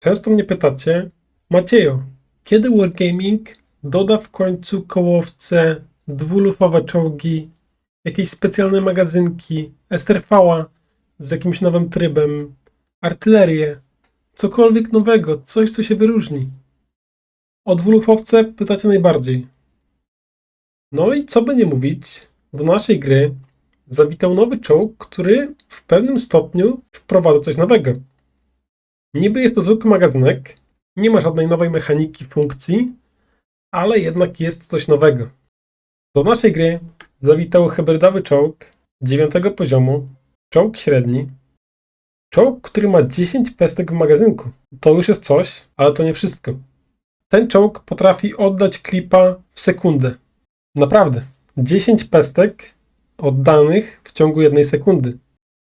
Często mnie pytacie, Maciejo, kiedy Wargaming doda w końcu kołowce, dwulufowe czołgi, jakieś specjalne magazynki, STRV z jakimś nowym trybem, artylerię, cokolwiek nowego, coś co się wyróżni. O dwulufowce pytacie najbardziej. No i co by nie mówić, do naszej gry zawitał nowy czołg, który w pewnym stopniu wprowadza coś nowego. Niby jest to zwykły magazynek, nie ma żadnej nowej mechaniki funkcji, ale jednak jest coś nowego. Do naszej gry zawitał hybrydowy czołg 9 poziomu, czołg średni, czołg, który ma 10 pestek w magazynku. To już jest coś, ale to nie wszystko. Ten czołg potrafi oddać klipa w sekundę. Naprawdę. 10 pestek oddanych w ciągu jednej sekundy.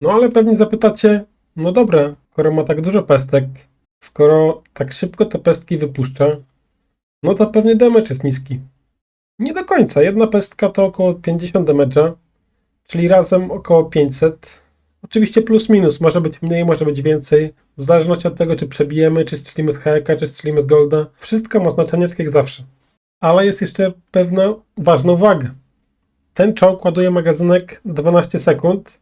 No ale pewnie zapytacie, no dobra, skoro ma tak dużo pestek, skoro tak szybko te pestki wypuszcza, no to pewnie damage jest niski. Nie do końca. Jedna pestka to około 50 damage'a, czyli razem około 500. Oczywiście plus minus, może być mniej, może być więcej, w zależności od tego, czy przebijemy, czy strzelimy z hajka, czy strzelimy z golda. Wszystko ma znaczenie, tak jak zawsze. Ale jest jeszcze pewna ważna uwaga. Ten czołg ładuje magazynek 12 sekund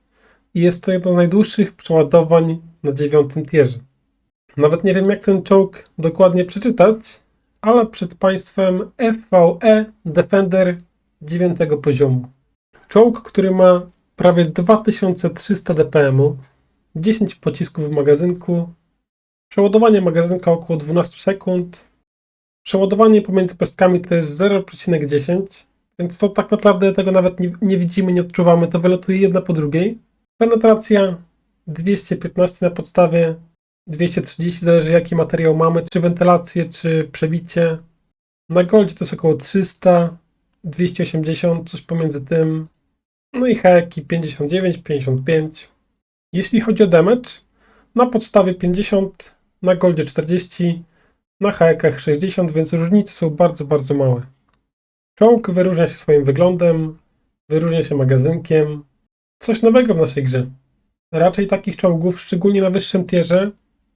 i jest to jedno z najdłuższych przeładowań na dziewiątym tierze. Nawet nie wiem, jak ten czołg dokładnie przeczytać, ale przed Państwem FVE Defender 9 poziomu. Czołg, który ma prawie 2300 dpm, 10 pocisków w magazynku, przeładowanie magazynka około 12 sekund, przeładowanie pomiędzy pestkami to jest 0,10, więc to tak naprawdę tego nawet nie, nie widzimy, nie odczuwamy, to wylatuje jedna po drugiej. Penetracja 215 na podstawie 230, zależy jaki materiał mamy, czy wentylację, czy przebicie. Na goldzie to jest około 300, 280, coś pomiędzy tym. No i heki 59, 55. Jeśli chodzi o damage, na podstawie 50, na goldzie 40, na hekach 60, więc różnice są bardzo, bardzo małe. Czołg wyróżnia się swoim wyglądem, wyróżnia się magazynkiem. Coś nowego w naszej grze. Raczej takich czołgów, szczególnie na wyższym tierze,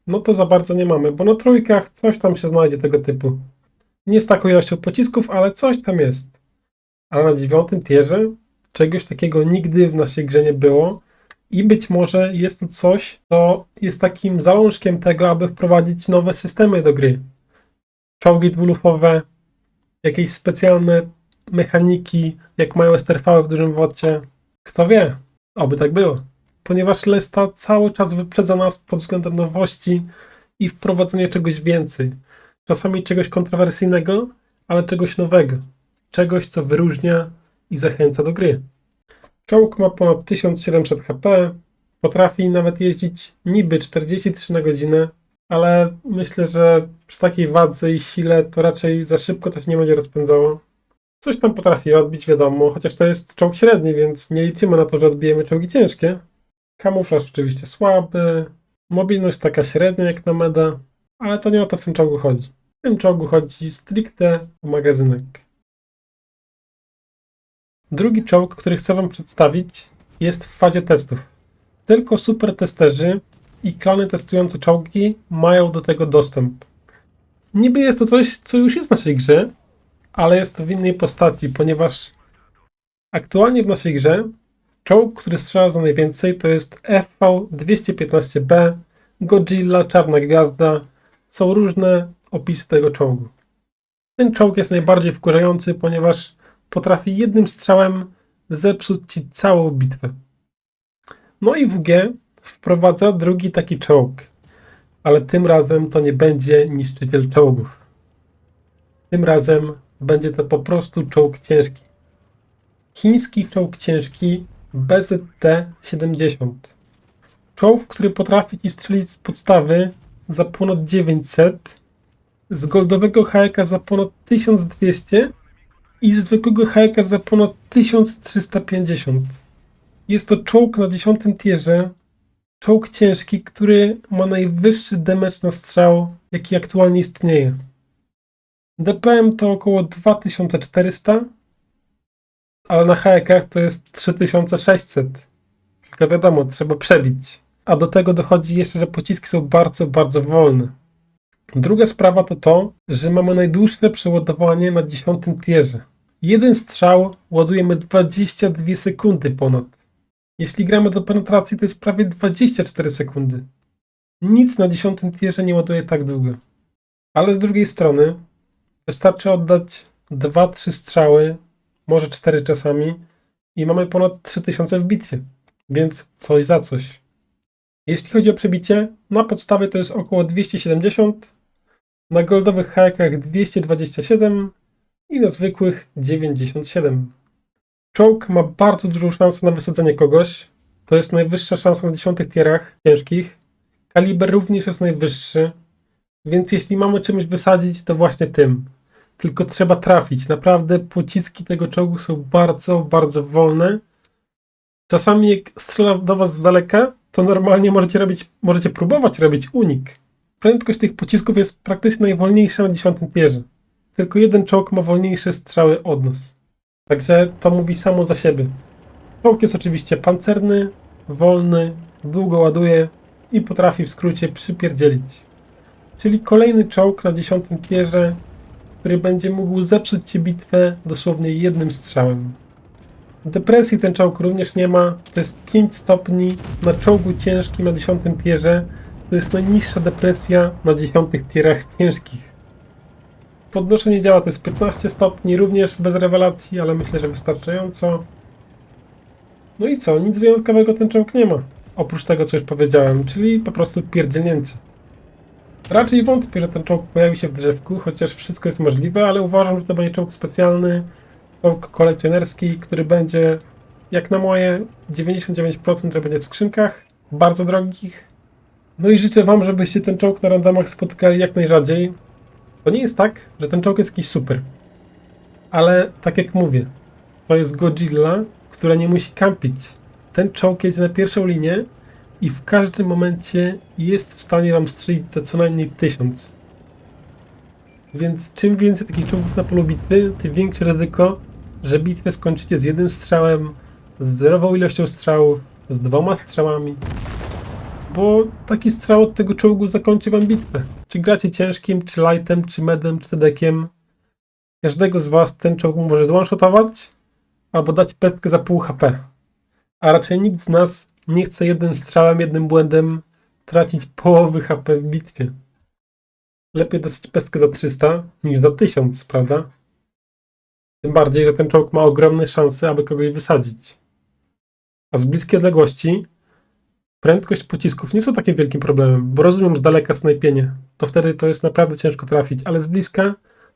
no to za bardzo nie mamy, bo na trójkach coś tam się znajdzie tego typu. Nie z taką ilością pocisków, ale coś tam jest. Ale na dziewiątym tierze czegoś takiego nigdy w naszej grze nie było i być może jest to coś, co jest takim zalążkiem tego, aby wprowadzić nowe systemy do gry. Czołgi dwulufowe, jakieś specjalne mechaniki, jak mają STRV w dużym wodzie. Kto wie, oby tak było ponieważ Lesta cały czas wyprzedza nas pod względem nowości i wprowadzenia czegoś więcej. Czasami czegoś kontrowersyjnego, ale czegoś nowego. Czegoś, co wyróżnia i zachęca do gry. Czołg ma ponad 1700 HP, potrafi nawet jeździć niby 43 na godzinę, ale myślę, że przy takiej wadze i sile to raczej za szybko to się nie będzie rozpędzało. Coś tam potrafi odbić, wiadomo, chociaż to jest czołg średni, więc nie liczymy na to, że odbijemy czołgi ciężkie. Kamuflaż oczywiście słaby. Mobilność taka średnia jak na meda, ale to nie o to w tym czołgu chodzi. W tym czołgu chodzi stricte o magazynek. Drugi czołg, który chcę Wam przedstawić, jest w fazie testów. Tylko super testerzy i klany testujące czołgi mają do tego dostęp. Niby jest to coś, co już jest w naszej grze, ale jest to w innej postaci, ponieważ aktualnie w naszej grze Czołg, który strzela za najwięcej, to jest FV-215B, Godzilla, Czarna Gwiazda. Są różne opisy tego czołgu. Ten czołg jest najbardziej wkurzający, ponieważ potrafi jednym strzałem zepsuć ci całą bitwę. No i WG wprowadza drugi taki czołg, ale tym razem to nie będzie niszczyciel czołgów. Tym razem będzie to po prostu czołg ciężki. Chiński czołg ciężki BZT-70. Czołg, który potrafi ci strzelić z podstawy za ponad 900, z goldowego hajka za ponad 1200 i ze zwykłego hajka za ponad 1350. Jest to czołg na 10 tierze, czołg ciężki, który ma najwyższy damage na strzał, jaki aktualnie istnieje. DPM to około 2400, ale na hajkach to jest 3600. Tylko wiadomo, trzeba przebić. A do tego dochodzi jeszcze, że pociski są bardzo, bardzo wolne. Druga sprawa to to, że mamy najdłuższe przeładowanie na 10 tierze. Jeden strzał ładujemy 22 sekundy ponad. Jeśli gramy do penetracji, to jest prawie 24 sekundy. Nic na 10 tierze nie ładuje tak długo. Ale z drugiej strony wystarczy oddać 2-3 strzały, może 4 czasami i mamy ponad 3000 w bitwie. Więc coś za coś. Jeśli chodzi o przebicie, na podstawie to jest około 270, na goldowych hajkach 227 i na zwykłych 97. Czołg ma bardzo dużą szansę na wysadzenie kogoś. To jest najwyższa szansa na 10 tierach ciężkich. Kaliber również jest najwyższy, więc jeśli mamy czymś wysadzić, to właśnie tym. Tylko trzeba trafić. Naprawdę pociski tego czołgu są bardzo, bardzo wolne. Czasami jak strzela do was z daleka, to normalnie możecie robić, możecie próbować robić unik. Prędkość tych pocisków jest praktycznie najwolniejsza na 10 tierze. Tylko jeden czołg ma wolniejsze strzały od nas. Także to mówi samo za siebie. Czołg jest oczywiście pancerny, wolny, długo ładuje i potrafi w skrócie przypierdzielić. Czyli kolejny czołg na 10 tierze, który będzie mógł zepsuć ci bitwę dosłownie jednym strzałem. Depresji ten czołg również nie ma. To jest 5 stopni na czołgu ciężkim na 10 tierze. To jest najniższa depresja na 10 tierach ciężkich. Podnoszenie działa to jest 15 stopni, również bez rewelacji, ale myślę, że wystarczająco. No i co? Nic wyjątkowego ten czołg nie ma. Oprócz tego, co już powiedziałem, czyli po prostu pierdzielnięcie. Raczej wątpię, że ten czołg pojawi się w drzewku, chociaż wszystko jest możliwe, ale uważam, że to będzie czołg specjalny, czołg kolekcjonerski, który będzie, jak na moje, 99% że będzie w skrzynkach, bardzo drogich. No i życzę Wam, żebyście ten czołg na randomach spotkali jak najrzadziej. To nie jest tak, że ten czołg jest jakiś super. Ale tak jak mówię, to jest Godzilla, która nie musi kampić. Ten czołg jedzie na pierwszą linię i w każdym momencie jest w stanie wam strzelić za co najmniej tysiąc. Więc czym więcej takich czołgów na polu bitwy, tym większe ryzyko, że bitwę skończycie z jednym strzałem, z zerową ilością strzałów, z dwoma strzałami. Bo taki strzał od tego czołgu zakończy wam bitwę. Czy gracie ciężkim, czy lightem, czy medem, czy tedekiem. Każdego z was ten czołg może zwanshotować, albo dać pestkę za pół HP. A raczej nikt z nas nie chce jednym strzałem, jednym błędem tracić połowy HP w bitwie. Lepiej dostać pestkę za 300 niż za 1000, prawda? Tym bardziej, że ten czołg ma ogromne szanse, aby kogoś wysadzić. A z bliskiej odległości prędkość pocisków nie są takim wielkim problemem, bo rozumiem, że daleka snajpienie, to wtedy to jest naprawdę ciężko trafić, ale z bliska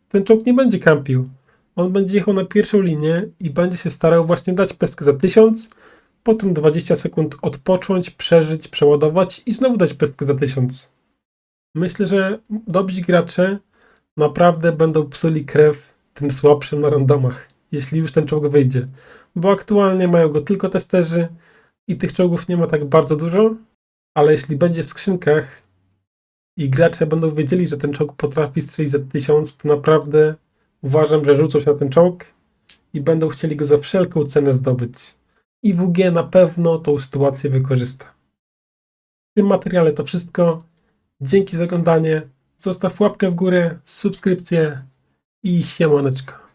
ten czołg nie będzie kampił. On będzie jechał na pierwszą linię i będzie się starał właśnie dać pestkę za 1000, potem 20 sekund odpocząć, przeżyć, przeładować i znowu dać pestkę za 1000. Myślę, że dobrzy gracze naprawdę będą psuli krew tym słabszym na randomach, jeśli już ten czołg wyjdzie, bo aktualnie mają go tylko testerzy i tych czołgów nie ma tak bardzo dużo, ale jeśli będzie w skrzynkach i gracze będą wiedzieli, że ten czołg potrafi strzelić za 1000, to naprawdę uważam, że rzucą się na ten czołg i będą chcieli go za wszelką cenę zdobyć. I WG na pewno tą sytuację wykorzysta. W tym materiale to wszystko. Dzięki za oglądanie. Zostaw łapkę w górę, subskrypcję i siemaneczko.